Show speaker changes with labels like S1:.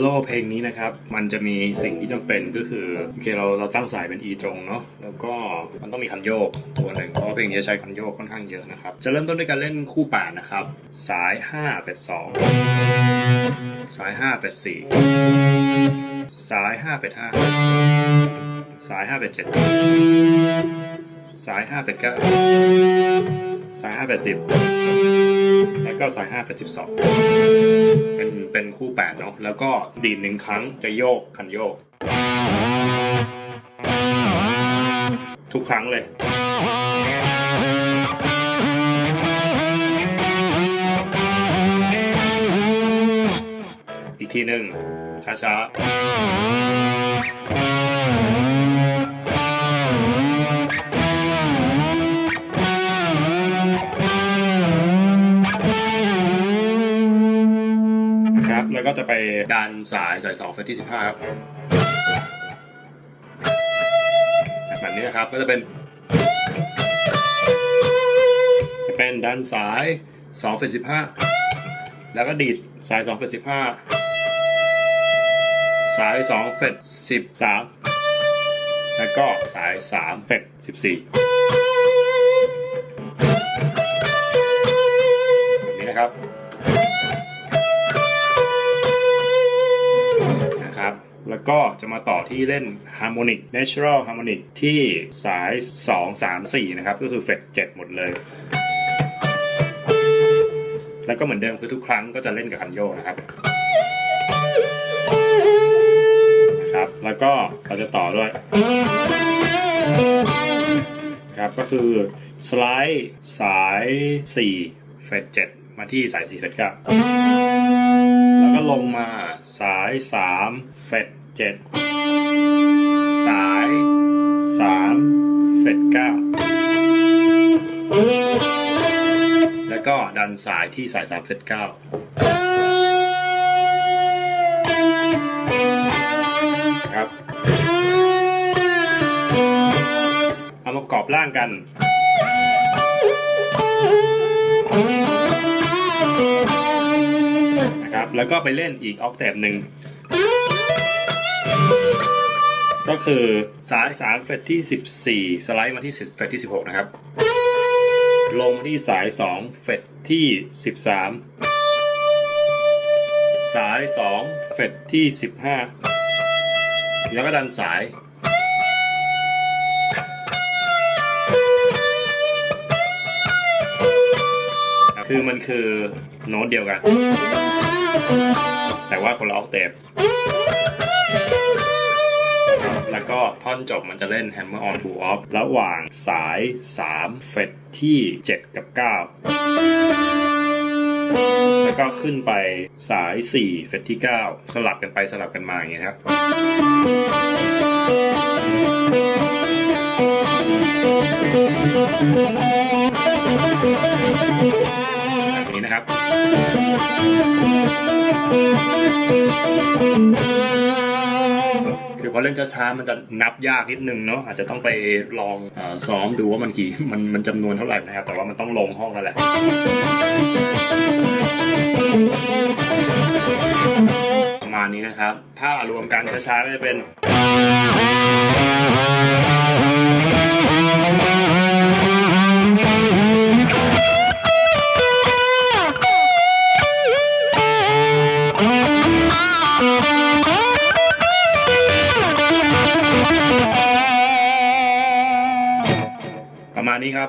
S1: โล่เพลงนี้นะครับ มันจะมีสิ่งที่จำเป็นก็คือโอเคเราเราตั้งสายเป็น E ตรงเนาะแล้วก็มันต้องมีคันโยกตัวหนึ่งเพราะเพลงนี้ใช้คันโยกค่อนข้างเยอะนะครับ จะเริ่มต้นด้วยการเล่นคู่แปดนะครับ สาย5เฟด2สาย5เฟด4สาย5เฟด5สาย5เฟด7สาย5เฟด9สาย5เฟด10แล้วก็สาย5เฟด12 เป็นคู่แปดเนาะแล้วก็ดีดหนึ่งครั้งจะโยกคันโยก ทุกครั้งเลยอีกทีหนึ่งช้าๆ แล้วก็จะไปดันสายสายสองเฟสที่สิบห้าครับแบบนี้นะครับก็จะเป็น จะเป็นดันสาย2เฟส15แล้วก็ดีดสาย2เฟส15สาย2เฟส13แล้วก็สาย3เฟส14แบบนี้นะครับ แล้วก็จะมาต่อที่เล่น Harmonic Natural Harmonic ที่สาย 2 3 4 นะครับ ก็คือเฟส7หมดเลย แล้วก็เหมือนเดิมคือทุกครั้งก็จะเล่นกับคันโยกนะครับนะครับ แล้วก็เราจะต่อด้วยครับก็คือสไลด์สาย 4 เฟส7มาที่สาย 4 เฟส9แล้วก็ลงมาสาย 3 เฟด ส7สาย3เฟส9แล้วก็ดันสายที่สาย3เฟส9ครับ เอามากรอบล่างกันนะครับแล้วก็ไปเล่นอีกออกแตบหนึ่ง ก็คือสาย3เฟสที่ 14 สไลด์มาที่เฟสที่ 16 นะครับ ลงมาที่สาย 2 เฟสที่ 13 สาย 2 เฟสที่ 15 แล้วก็ดันสาย คือมันคือโน้ตเดียวกัน แต่ว่าคนละออกเตป อนจบมันจะเล่น Hammer on to off ระหว่างสาย 3 เฟสที่ 7 กับ 9 แล้วก็ขึ้นไปสาย 4 เฟสที่ 9 สลับกันไปสลับกันมาอย่างนี้ยครับแบบนี้นะครับ คือพอเล่นช้าๆมันจะนับยากนิดนึงเนาะอาจจะต้องไปลองอซ้อมดูว่ามันกี่มันมันจำนวนเท่าไหร่นะครับแต่ว่ามันต้องลงห้องนั่นแหละประมาณนี้นะครับ ถ้ารวมกันช้าๆก็จะเป็น นี้ครับ